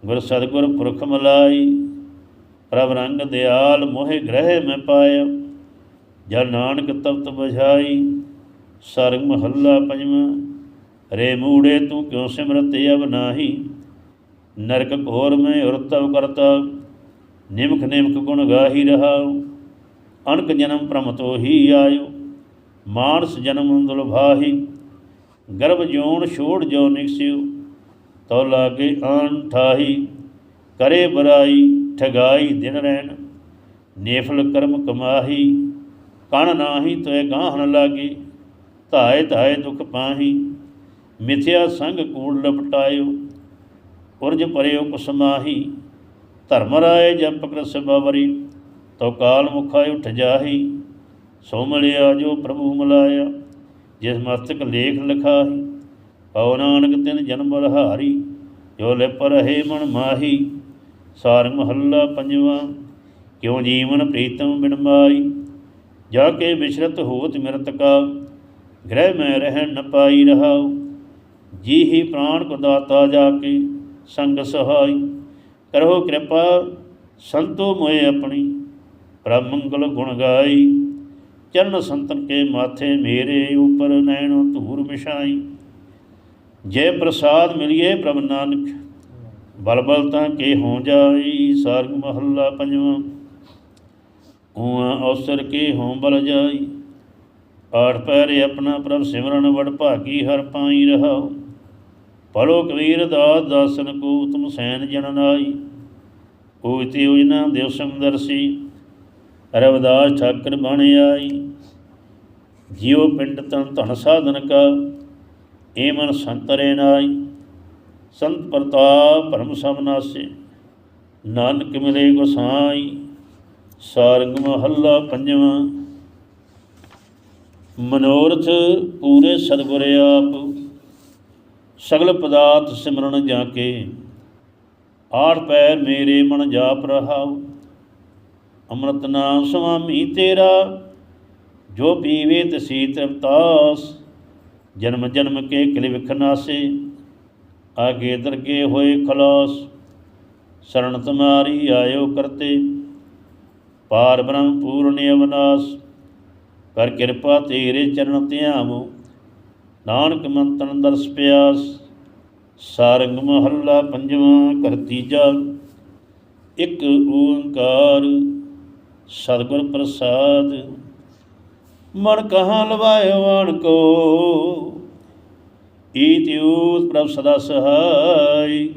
ਗੁਰ ਸਤਿਗੁਰ ਪੁਰਖ ਮਲਾਈ। ਪ੍ਰਭ ਰੰਗ ਦਿਆਲ ਮੋਹਿ ਗ੍ਰਹਿ ਮੈਂ ਪਾਇਆ। ਜਨ ਨਾਨਕ ਤਪਤ ਬਝਾਈ ਸਰਗ ਮਹੱਲਾ ਪੰਜਵਾਂ, ਰੇ ਮੂੜੇ ਤੂੰ ਕਿਉਂ ਸਿਮਰਤ ਅਵ ਨਾਹੀ? ਨਰਕ ਘੋਰ ਮੈਂ ਉਰਤਵ ਕਰਤਾ, ਨਿਮਖ ਨਿਮਖ ਗੁਣ ਗਾਹੀ ਰਹਾਉ ਅਨਕ ਜਨਮ ਪ੍ਰਮਤੋ ਹੀ ਆਇਓ ਮਾਨਸ ਜਨਮ ਦੁਲਭਾਹੀ ਗਰਭ ਜੋਨ ਛੋੜ ਜੋ ਨਿਕਸਿਓ ਤਉ ਲਾਗੇ ਆਨ ਠਾਹੀ, ਕਰੇ ਬਰਾਈ ਠਗਾਈ ਦਿਨ ਰਹਿਣ ਨੇਫਲ ਕਰਮ ਕਮਾਹੀ ਕਣ ਨਾਹੀ ਤੋਏ ਗਾਹਣ ਲਾਗੇ, ਧਾਏ ਧਾਏ ਦੁਖ ਪਾਹੀ, ਮਿਥਿਆ ਸੰਗ ਕੂੜ ਲਪਟਾਇਓ ਉਰਜ ਪਰਿਓ ਕੁਸਮਾਹੀ ਧਰਮ ਰਾਏ ਜਪ ਕ੍ਰਿਸ ਬਵਰੀ ਤੋ ਕਾਲ ਮੁਖਾ ਉਠ ਜਾਹੀ, ਸੋ ਮਿਲਿਆ ਜੋ ਪ੍ਰਭੂ ਮਿਲਾਇਆ, ਜਿਸ ਮਸਤਕ ਲੇਖ ਲਿਖਾਹੀ ਕਉ ਨਾਨਕ ਤਿਨ ਜਨਮ ਰਹਾਰੀ ਜੋ ਲਿਪ ਰਹੇ ਮਨ ਮਾਹੀ, ਸਾਰ ਮਹੱਲਾ ਪੰਜਵਾ, ਕਿਉ ਜੀਵਨ ਪ੍ਰੀਤਮ ਬਿਨਮਾਈ ਜਾ ਕੇ ਵਿਸ਼ਰਤ ਹੋਤ ਮਿਰਤ ਕਾ, ਗ੍ਰਹਿ ਮੈਂ ਰਹਿਣ ਨ ਪਾਈ ਰਹਾਉ। ਜੀ ਹੀ ਪ੍ਰਾਣ ਕੋ ਦਾਤਾ ਜਾ ਕੇ ਸੰਗ ਸਹਾਈ। ਕਰੋ ਕਿਰਪਾ, ਸੰਤੋ ਮੋਏ ਆਪਣੀ ਪ੍ਰਭ ਮੰਗਲ ਗੁਣ ਗਾਈ। ਚਰਨ ਸੰਤਨ ਕੇ ਮਾਥੇ ਮੇਰੇ ਉਪਰ ਨੈਣੋ ਧੂਰ ਮਿਸ਼ਾਈ। ਜੇ ਪ੍ਰਸਾਦ ਮਿਲਿਏ ਪ੍ਰਭ ਨਾਨਕ ਬਲ ਬਲ ਤਾਂ ਕੇ ਹੋ ਜਾਈ। ਸਾਰਗ ਮਹੱਲਾ ਪੰਜਵਾਂ। ਉਆ ਔਸਰ ਕੇ ਹੋਂ ਬਲ ਜਾਈ। ਆਠ ਪੈਰੇ ਆਪਣਾ ਪ੍ਰਭ ਸਿਮਰਨ, ਵਡ ਭਾਗੀ ਹਰ ਪਾਈ ਰਹਾਉ। ਪੜੋ ਕਬੀਰ ਦਾਸ ਦਾਸਨ ਕੋ ਤੁਮ ਸੈਨ ਜਨ ਨਾਈ। ਉਇਤੀ ਉਜਨਾ ਦੇਵ ਸਮਦਰਸੀ ਰਵਦਾਸ ਠਾਕਰ ਬਣ ਆਈ। ਜਿਉ ਪਿੰਡ ਤਨ ਧਨ ਸਾਧਨ ਕਾ ਏ ਮਨ ਸੰਤਰੇ ਨਾਈ। ਸੰਤ ਪ੍ਰਤਾਪ ਪਰਮ ਸਮਨਾਸੇ ਨਾਨਕ ਮਿਲੇ ਗੁਸਾਈ। ਸਾਰੰਗ ਮਹੱਲਾ ਪੰਜਵਾਂ। ਮਨੋਰਥ ਪੂਰੇ ਸਤਿਗੁਰ ਆਪ, ਸਗਲ ਪਦਾਰਥ ਸਿਮਰਨ ਜਾ ਕੇ ਆਠ ਪੈਰ ਮੇਰੇ ਮਨ ਜਾਪ ਰਹਾਉ। ਅੰਮ੍ਰਿਤ ਨਾਮ ਸੁਆਮੀ ਤੇਰਾ, ਜੋ ਪੀਵੇ ਤਸੀ ਤ੍ਰਿਪਤਾਸ, ਜਨਮ ਜਨਮ ਕੇ ਕਿਲ ਵਿਖਨਾਸੇ ਆਗੇ ਦਰਗੇ ਹੋਏ ਖਲਾਸ, ਸਰਣ ਤੁਮਾਰੀ ਆਇਓ ਕਰਤੇ। ਪਾਰ ਬ੍ਰਹਮ ਪੂਰਨ ਅਵਨਾਸ, ਕਰ ਕਿਰਪਾ ਤੇਰੇ ਚਰਨ ਧਿਆਵੋ, ਨਾਨਕ ਮੰਤਨ ਦਰਸ ਪਿਆਸ, ਸਾਰੰਗ ਮਹੱਲਾ ਪੰਜਵਾਂ ਕਰ ਤੀਜਾ, ਇੱਕ ਓੰਕਾਰ ਸਤਿਗੁਰ ਪ੍ਰਸਾਦ, ਮਨ ਕਹਾਂ ਲਵਾਇਓ ਆਣ ਕੋ ਈਤਿਉਤ ਪ੍ਰਭ ਸਦਾ ਸਹਾਈ,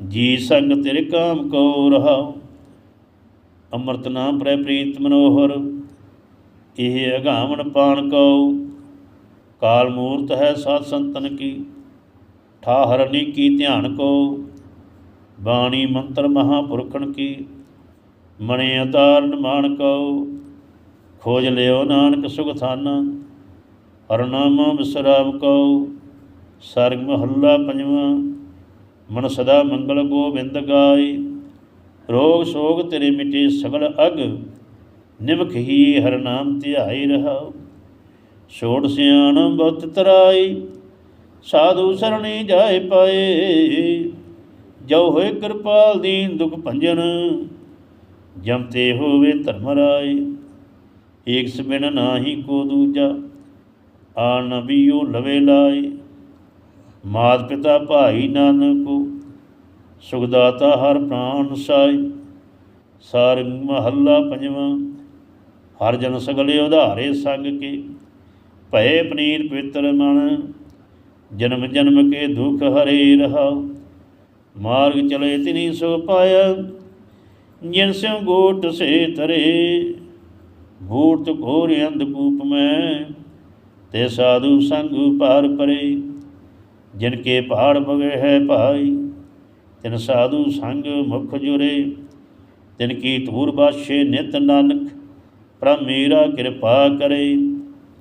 ਜੀ ਸੰਗ ਤੇਰੇ ਕਾਮ ਕੋ ਰਹਾਉ ਅੰਮ੍ਰਿਤ ਨਾਮ ਪ੍ਰੈ ਪ੍ਰੀਤ ਮਨੋਹਰ, ਇਹ ਅਗਾਵਣ ਪਾਣ ਕਉ। ਕਾਲ ਮੂਰਤ ਹੈ ਸਾਧ ਸੰਤਨ ਕੀ ਠਾਹਰਨੀ ਕੀ ਧਿਆਨ ਕੋ ਬਾਣੀ ਮੰਤਰ ਮਹਾਪੁਰਖਣ ਕੀ, ਮਣੇ ਅਤਾਰਨ ਮਾਨ ਕਉ। ਖੋਜ ਲਿਓ ਨਾਨਕ ਸੁਖ ਥਾਨਾ ਹਰਨਾਮਾ ਵਿਸਰਾਮ ਕਉ। ਸਰਗ ਮਹੱਲਾ ਪੰਜਵਾਂ, ਮਨ ਸਦਾ ਮੰਗਲ ਗੋਬਿੰਦ ਗਾਏ। ਰੋਗ ਸੋਗ ਤੇਰੇ ਮਿਟੇ ਸਗਲ ਅਗ ਨਿਮਖ ਹੀ ਹਰ ਨਾਮ ਧਿਆਈ ਰਹਾਉ। ਛੋੜ ਸਿਆਣ ਬਹੁਤ ਤਰਾਈ, ਸਾਧੂ ਸਰਣੀ ਜਾਏ ਪਾਏ। ਜੋ ਹੋਏ ਕਿਰਪਾਲ ਦੀਨ ਦੁਖ ਭੰਜਨ ਜਮਤੇ ਹੋਵੇ ਧਰਮ ਰਾਏ। ਏਕ ਸਬਿਨ ਨਾਹੀ ਕੋ ਦੂਜਾ ਆ ਨਬੀਓ ਲਵੇ ਲਾਏ। ਮਾਤ ਪਿਤਾ ਭਾਈ ਨਾਨਕੋ ਸੁਖਦਾਤਾ ਹਰ ਪ੍ਰਾਨ ਸਾਈ। ਸਾਰ ਮਹੱਲਾ ਪੰਜਵਾਂ, ਹਰ ਜਨ ਸਗਲੇ ਉਧਾਰੇ ਸੰਗ ਕੇ। ਭਏ ਪਨੀਰ ਪਵਿੱਤਰ ਮਨ, ਜਨਮ ਜਨਮ ਕੇ ਦੁਖ ਹਰੇ ਰਹਾ ਮਾਰਗ ਚਲੇ ਤਿਨੀ ਸੋ ਪਾਇਆ, ਜਿਨ ਸਿਉ ਗੋਟ ਸੇ ਤਰੇ ਭੂਤ ਘੋਰ ਅੰਧਕੂਪ ਮੈਂ, ਤੇ ਸਾਧੂ ਸੰਗ ਪਾਰ ਪਰੇ। ਜਿਨ ਕੇ ਪਹਾੜ ਬਗੇ ਹੈ ਭਾਈ ਤਿਨ ਸਾਧੂ ਸੰਗ ਮੁਖ ਜੁਰੇ, ਤਿਨ ਕੀ ਧੂਰ ਬਾਸ਼ੇ ਨਿਤ ਨਾਨਕ, ਪ੍ਰਭ ਮੇਰਾ ਕਿਰਪਾ ਕਰੇ।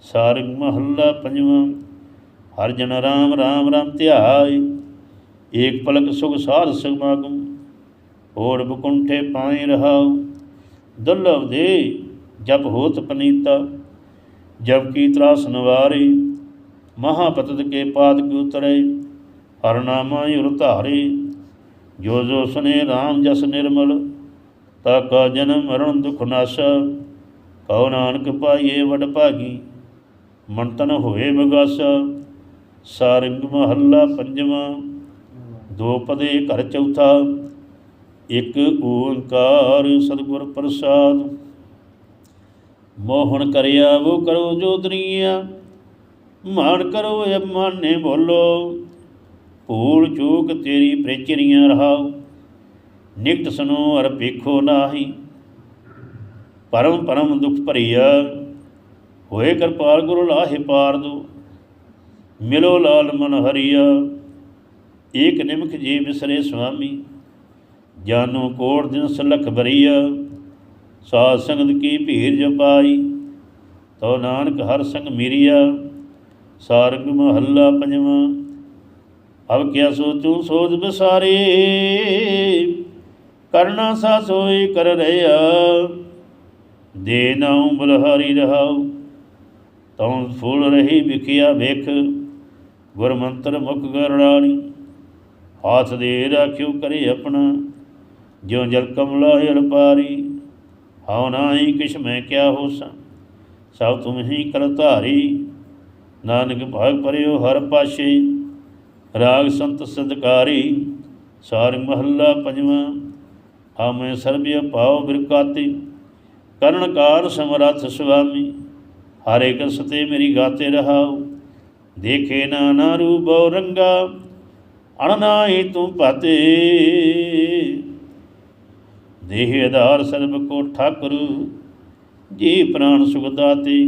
ਸਾਰੰਗ ਮਹੱਲਾ ਪੰਜਵਾਂ, ਹਰ ਜਨ ਰਾਮ ਰਾਮ ਰਾਮ ਧਿਆਏ। ਏਕ ਪਲਕ ਸੁਖ ਸਾਧ ਸਮਾਗਮ ਹੋੜ ਬਕੁੰਠੇ ਪਾਏ ਰਹਾਉ। ਦੁਰਲਭ ਦੇ ਜਪ ਹੋਤ ਪਨੀਤਾ ਜਬ ਕੀ ਤਰਾਸ ਨਵਾਰੇ। ਮਹਾਪਤਤ ਕੇ ਪਾਦਕ ਉਤਰੇ, ਹਰ ਨਾਮਾ ਯੁਰ ਧਾਰੇ ਜੋ ਜੋ ਸੁਨੇ RAM ਜਸ ਨਿਰਮਲ ਤਾ ਕਾ ਜਨਮ ਮਰਨ ਦੁਖ ਨਾਸਾ। ਕਉ ਨਾਨਕ ਪਾਈਏ ਵਡ ਭਾਗੀ, ਮਨ ਤਨ ਹੋਏ ਬਗਾਸਾ ਸਾਰੰਗ ਮਹੱਲਾ ਪੰਜਵਾਂ, ਦੋ ਪਦੇ ਘਰ ਚੌਥਾ। ਇੱਕ ਓੰਕਾਰ ਸਤਿਗੁਰ ਪ੍ਰਸਾਦ। ਮੋਹਣ ਕਰਿਆ ਉਹ ਕਰੋ ਜੋ ਦਰੀਆ ਮਾਨ ਕਰੋ ਅਮਾਨੇ ਬੋਲੋ। ਭੂਲ ਚੂਕ ਤੇਰੀ ਪ੍ਰੇਚਰੀਆਂ ਰਹਾਉ, ਨਿਕਟ ਸੁਨੋ ਅਰ ਵੇਖੋ ਨਾਹੀ। ਪਰਮ ਪਰਮ ਦੁਖ ਭਰੀਆ, ਹੋਏ ਕਿਰਪਾਲ ਗੁਰੂ ਲਾਹੇ ਪਾਰ ਦੋ। ਮਿਲੋ ਲਾਲ ਮਨ ਹਰੀਆ, ਏਕ ਨਿਮਖ ਜੀ ਬਿਸਰੇ ਸੁਆਮੀ ਜਾਨੋ ਕੋੜ ਦਿਨ ਸਲਖ ਭਰੀਆ ਸਾਧ ਸੰਗਤ ਕੀ ਭੀਰ ਜਪਾਈ। ਤੋ ਨਾਨਕ ਹਰ ਸੰਗ ਮੀਰੀਆ, ਸਾਰਗ ਮਹੱਲਾ ਪੰਜਵਾਂ। ਅਬ ਕਿਆ ਸੋਚੂ ਸੋਚ ਬਸਾਰੇ। ਕਰਨਾ ਸਾ ਸੋਏ ਕਰ ਰਿਆ ਦੇ ਨਾਉ ਬਲਹਾਰੀ ਰਹਾਉ। ਤਉ ਫੁੱਲ ਰਹੀ ਵਿਖਿਆ ਵੇਖ। ਗੁਰ ਮੰਤਰ ਮੁਖ ਗਰੜਾਣੀ ਹਾਥ ਦੇ ਰਾਖਿਓ ਕਰੇ ਆਪਣਾ। ਜਿਉ ਜਲ ਕਮਲਾ ਹਿਲ ਪਾਰੀ। ਹਉ ਨਾਹੀ ਕਿਛ ਮੈਂ ਕਿਆ ਹੋਸਾਂ ਸਭ ਤੁਮ ਹੀ ਕਰ ਨਾਨਕ ਭਾਗ ਪਰਿਓ ਹਰ ਪਾਸ਼ੇ। ਰਾਗ ਸੰਤ ਸਦਕਾਰੀ ਸਾਰ ਮਹੱਲਾ ਪੰਜਵਾਂ, ਆਮੇ ਸਰਬਿය ਪਾਉ ਬਿਰਕਾਤੀ, ਕਰਨ ਸਮਰੱਥ ਸੁਆਮੀ, ਹਰ ਇੱਕ ਸਤੇ ਮੇਰੀ ਗਾਤੇ ਰਹਾਉ, ਦੇਖੇ ਨਾਨਾ ਰੂਪੋ ਰੰਗਾ, ਅਣ ਨਾਹੀ ਤੂੰ ਪਾਤੇ ਦੇਹ ਆਧਾਰ ਸਰਬ ਕੋ ਠਾਕੁਰੂ, ਜੀ ਪ੍ਰਾਨ ਸੁਖ ਦਾਤੇ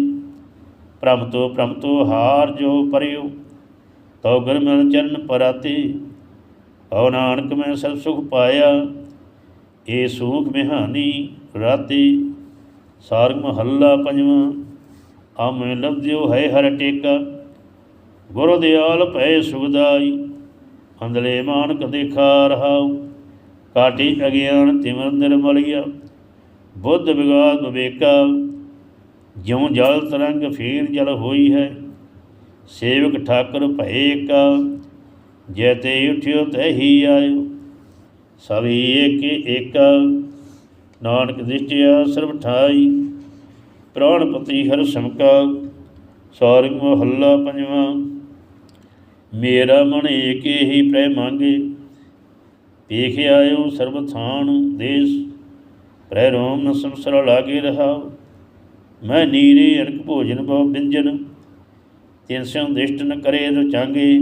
ਪ੍ਰਭ ਤੋ ਪ੍ਰਭ ਤੋ ਹਾਰ ਜੋ ਪਰਿਓ। ਤਉ ਗੁਰ ਮਿਲ ਚਰਨ ਪਰਾਤੇ, ਹਉ ਨਾਨਕ ਮੈਂ ਸਭ ਸੁਖ ਪਾਇਆ, ਏ ਸੂਖ ਮਿਹਾਨੀ ਰਾਤੀ, ਸਾਰਗ ਮਹੱਲਾ ਪੰਜਵਾਂ ਆਮੇ ਲਬਦਿਓ ਹੈ ਹਰ ਟੇਕਾ, ਗੁਰੂ ਦਿਆਲ ਭੈ ਸੁਖਦਾਈ ਅੰਦਲੇ ਮਾਨਕ ਦੇਖਾ ਰਹਾਉ, ਕਾਟੀ ਅਗਿਆਨ ਤਿਮਰ ਨਿਰਮਲਿਆ, ਬੁੱਧ ਵਿਗਾਦ ਵਿਵੇਕਾ, ਜਿਉ ਜਲ ਤਰੰਗ ਫੇਰ ਜਲ ਹੋਈ ਹੈ ਸੇਵਕ ਠਾਕਰ ਭਏ ਕਾ ਜੈਤੇ ਉਠਿਓ ਤੈ ਹੀ ਆਇਓ। ਸਭੀ ਏਕ ਏਕਾ, ਨਾਨਕ ਦਿਸ਼ਟਿਆ ਸਰਬ ਠਾਈ। ਪ੍ਰਾਣਪਤੀ ਹਰ ਸਮਕਾ, ਸਾਰਿਗ ਮਹੱਲਾ ਪੰਜਵਾਂ। ਮੇਰਾ ਮਨ ਏਕੇ ਹੀ ਪ੍ਰੈ ਮੰਗੇ ਵੇਖ ਆਇਓ ਸਰਬ ਥਾਨ ਦੇਸ। ਪ੍ਰੈ ਰੋਮ ਨ ਸੰਸਰ ਲਾਗੇ ਰਹਾ ਮੈਂ ਨੀਰੇ ਅਰਕ ਭੋਜਨ ਬਹੁ ਬਿੰਜਨ। ਤਿਨ ਸਿਉ ਦਿਸ਼ਟਨ ਕਰੇ ਰੁਚਾਂਗੇ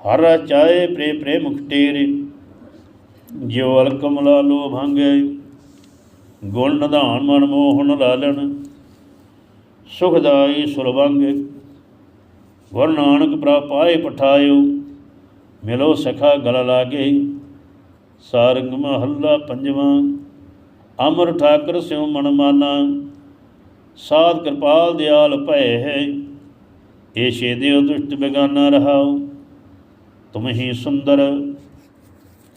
ਹਰ ਚਾਏ ਪ੍ਰੇ ਪ੍ਰੇ ਮੁਖ ਟੇਰੇ। ਜਿਉ ਅਲ ਕਮਲਾ ਲੋ ਗੁਣ ਨਿਧਾਨ ਮਨ ਮੋਹਨ ਲਾਲਣ ਸੁਖਦਾਈ ਸੁਲਵੰਗ ਗੁਰ ਨਾਨਕ ਪ੍ਰਭ ਪਾਏ ਪਠਾਇਓ, ਮਿਲੋ ਸਖਾ ਗਲ ਲਾਗੇ। ਸਾਰੰਗ ਮਹੱਲਾ ਪੰਜਵਾਂ, ਅਮਰ ਠਾਕਰ ਸਿਉ ਮਨ ਮਾਨਾ। ਸਾਧ ਕਿਰਪਾਲ ਦਿਆਲ ਭੈ ਹੈ। ਏ ਛੇਦਿਓ ਦੁਸ਼ਟ ਬੇਗਾਨਾ ਰਹਾਉ ਤੁਮ ਹੀ ਸੁੰਦਰ,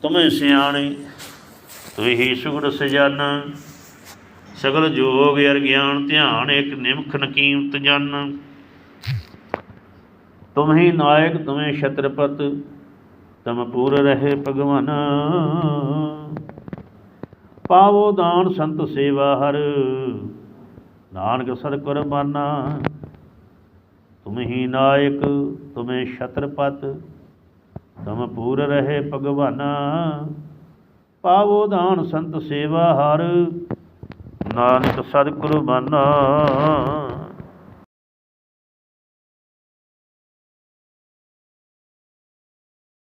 ਤੁਮੇ ਸਿਆਣੇ ਤੁਮ ਹੀ ਸੁਗੜ ਸਜਾਨਾ। ਸਗਲ ਜੋਗ ਅਰ ਗਿਆਨ ਧਿਆਨ, ਇੱਕ ਨਿਮਖ ਨਕੀਮਤ ਜਾਨਾ। ਤੁਮ ਹੀ ਨਾਇਕ, ਤੁਮੇ ਛਤਰਪਤ, ਤਮ ਪੂਰ ਰਹੇ ਭਗਵਾਨ। ਪਾਵੋ ਦਾਨ ਸੰਤ ਸੇਵਾ ਹਰ, ਨਾਨਕ ਸਰ ਕੁਰਬਾਨਾ। ਤੁਮ ਹੀ ਨਾਇਕ, ਤੁਮੇ ਛਤਰਪਤ, ਤਮ ਪੂਰ ਰਹੇ ਭਗਵਾਨਾ। ਪਾਵੋ ਦਾਨ ਸੰਤ ਸੇਵਾ ਹਰ, ਨਾਨਕ ਸਤਿ ਕੁਰਬਾਨਾ